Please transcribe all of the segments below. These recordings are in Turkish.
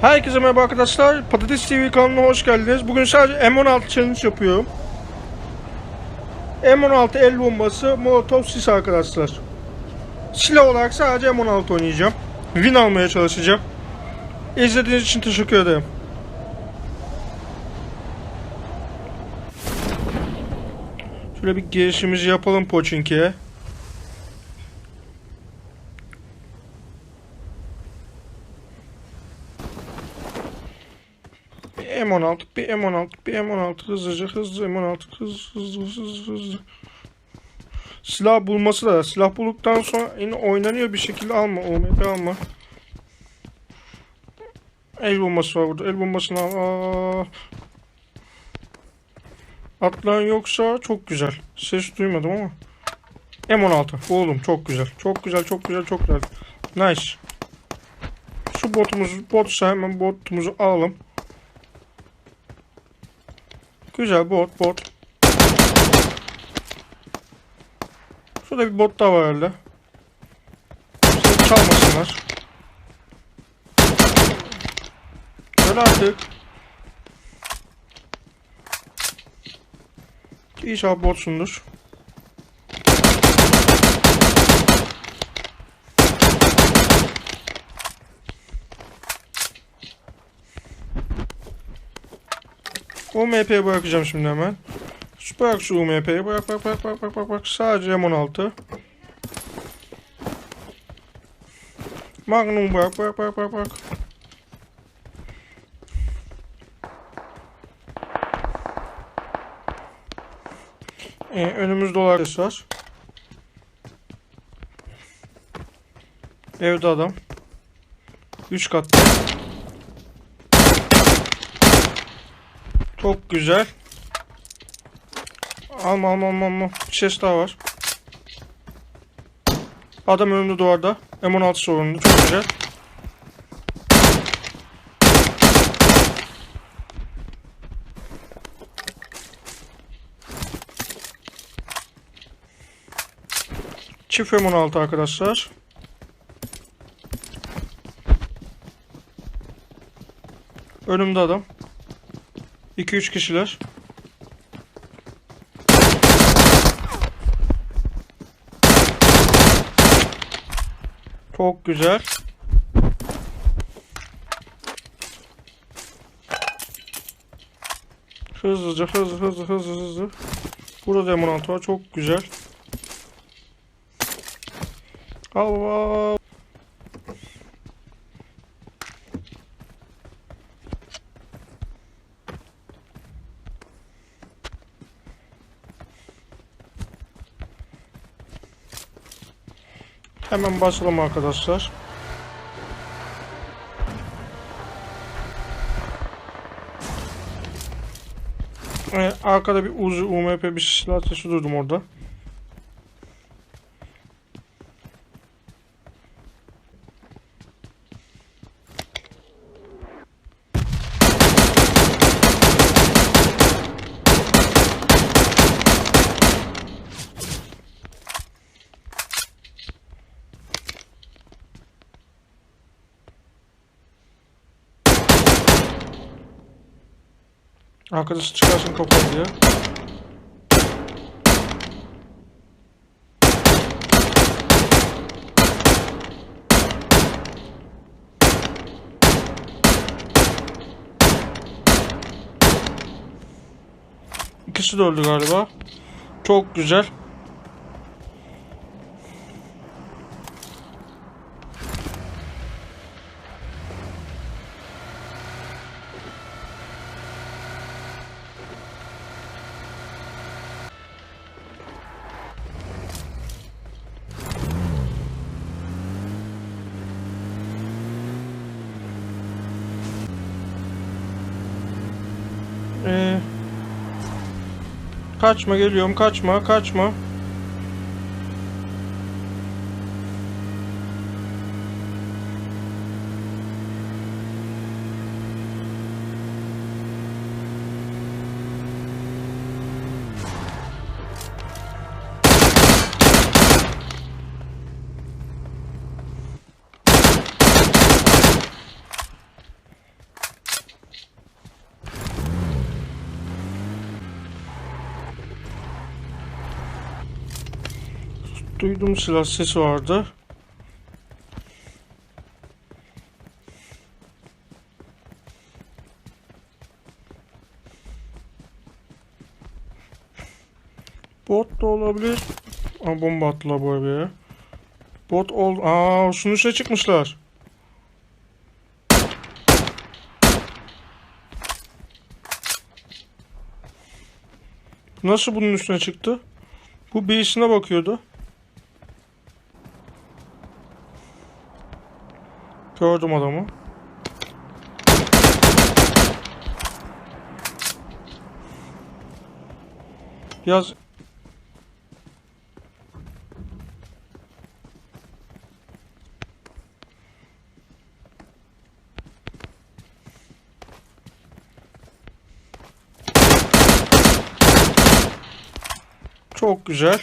Herkese merhaba arkadaşlar. Patates TV kanalına hoş geldiniz. Bugün sadece M16 challenge yapıyorum. M16 el bombası, Molotov sis arkadaşlar. Silah olarak sadece M16 oynayacağım. Win almaya çalışacağım. İzlediğiniz için teşekkür ederim. Şöyle bir girişimizi yapalım Pochinki'ye. M16, bir M16, bir M16 hızlıca hızlı M16 hızlı hızlı hızlı hızlı. Silah bulması da silah bulduktan sonra yine oynanıyor bir şekilde alma OMP alma. El bombası var burada. El bombasını al. Aa. Atlayan yoksa çok güzel. Ses duymadım ama. M16. Oğlum çok güzel. Çok güzel, çok güzel, çok güzel. Nice. Şu botumuz, botsa hemen botumuzu alalım. Güzel bot bot. Şurada bir bot daha var herhalde. Seni çalmasınlar. Öyle artık. İnşallah botsundur. UMP'ye bırakacağım şimdi hemen. Bırak şu UMP'yi. Bırak bırak bırak bırak bırak bırak bırak. Sadece M16. Magnum bırak bırak bırak bırak bırak. Ee, önümüzde olan ses var. Evde adam. 3 katta. Çok güzel. Alma alma alma alma. Bir ses daha var. Adam önümde duvarda. M16 sorunlu. Çok güzel. Çift M16 arkadaşlar. Önümde adam. 2-3 kişiler. Çok güzel. Hızlıca hızlı hızlı hızlı hızlı. Burada da M16 var. Çok güzel. Allah. Hemen basalım arkadaşlar. Ee, arkada bir Uzi UMP bir silah sesi duydum orada. Arkadaşı çıkarsın kafayı diye. İkisi de öldü galiba. Çok güzel. Ee, kaçma geliyorum kaçma kaçma. Duydum silah sesi vardı. Bot da olabilir. Aa, bomba attılar bu eve. Bot ol... Aa, şunun üstüne çıkmışlar. Nasıl bunun üstüne çıktı? Bu birisine bakıyordu. Gördüm adamı. Biraz Çok güzel.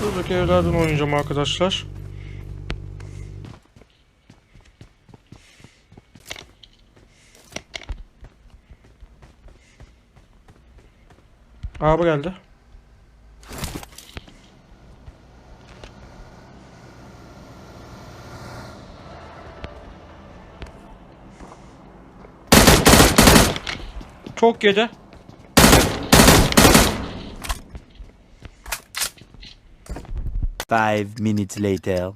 Şuradaki evlerden oynayacağım arkadaşlar. Abi geldi. Çok yedi. Five minutes later.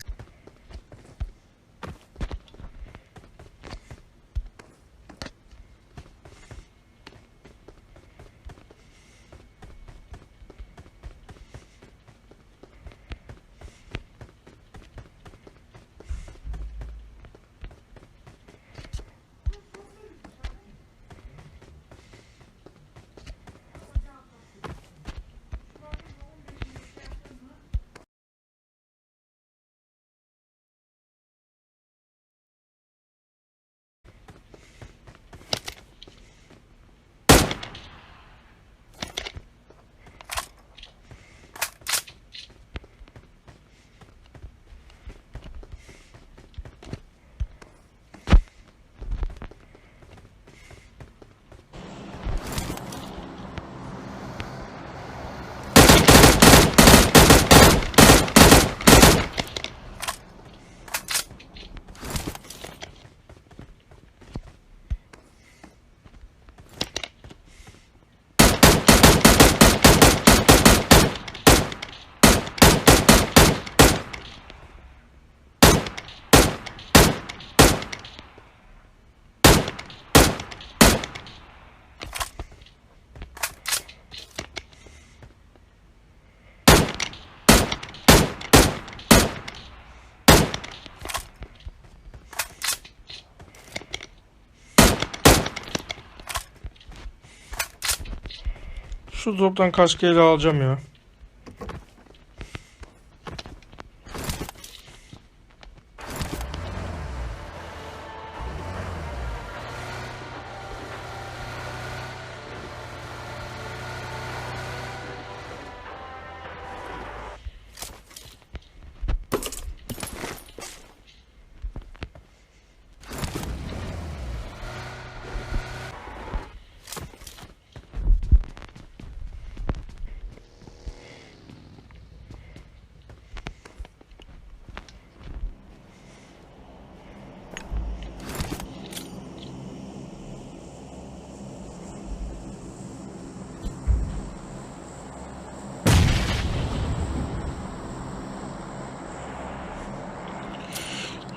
Şu droptan kaskeyle alacağım ya.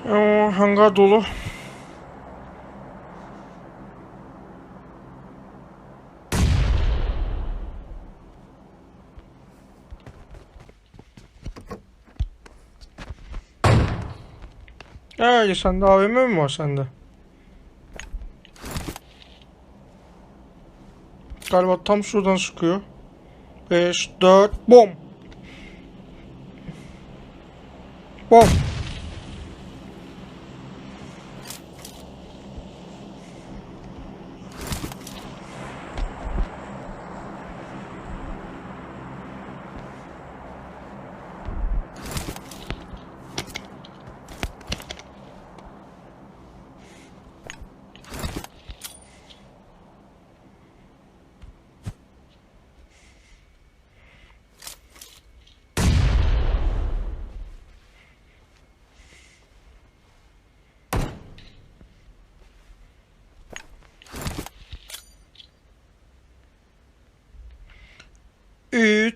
O hangar dolu. Ee, sende AVM mi var sende? Galiba tam şuradan sıkıyor. 5, 4, bom. Bom.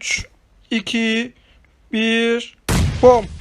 3, 2, 1, bom.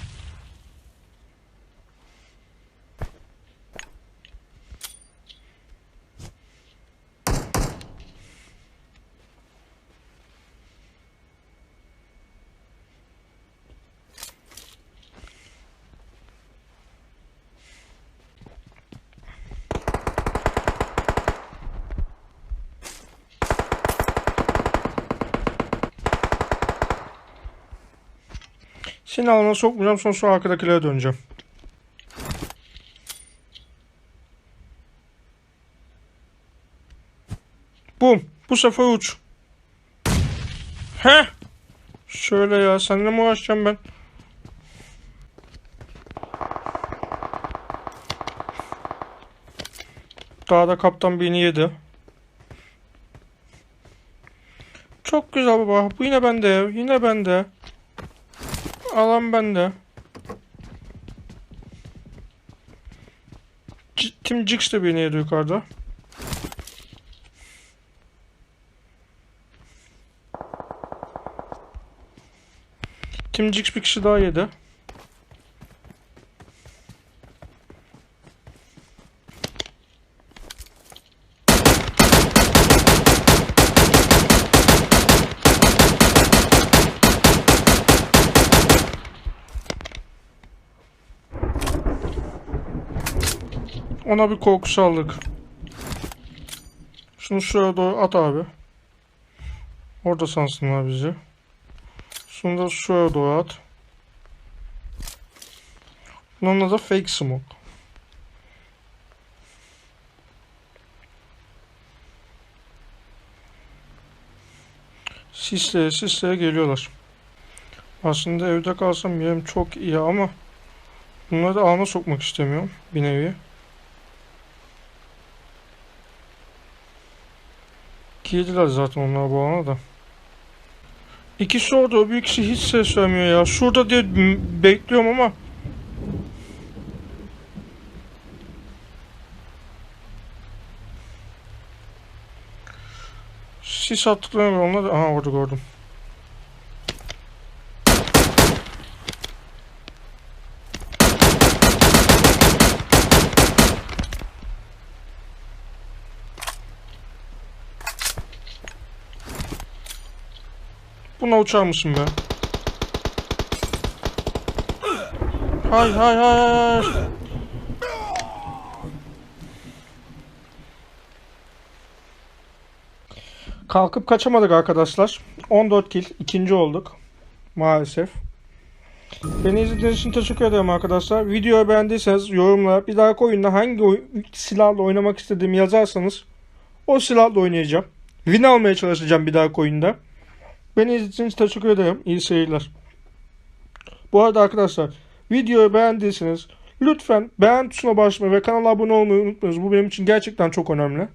Seni alana sokmayacağım sonra şu arkadakilere döneceğim. Bum. Bu sefer uç. He. Şöyle ya seninle mi uğraşacağım ben? Daha da kaptan beni yedi. Çok güzel baba. Bu yine bende. Yine bende. Alan bende. C- Tim Jix de beni yedi yukarıda. Tim Jix bir kişi daha yedi. Ona bir korku saldık. Şunu şuraya doğru at abi. Orada sansınlar bizi. Şunu da şuraya doğru at. Bunun adı fake smoke. Sisleye sisleye geliyorlar. Aslında evde kalsam yerim çok iyi ama bunları da ağına sokmak istemiyorum bir nevi. Girdiler zaten onlar bu ana da. İkisi orada, bir kişi hiç ses vermiyor ya. Şurada diye bekliyorum ama. Sis attıklarına onlar da... Aha orada gördüm. Buna uçar mısın be? Hay hay hay. Kalkıp kaçamadık arkadaşlar. 14 kill. ikinci olduk. Maalesef. Beni izlediğiniz için teşekkür ederim arkadaşlar. Videoyu beğendiyseniz yorumlara bir dahaki oyunda hangi oy- silahla oynamak istediğimi yazarsanız o silahla oynayacağım. Win almaya çalışacağım bir dahaki oyunda. Beni izlediğiniz için teşekkür ederim. İyi seyirler. Bu arada arkadaşlar videoyu beğendiyseniz lütfen beğen tuşuna basmayı ve kanala abone olmayı unutmayınız. Bu benim için gerçekten çok önemli.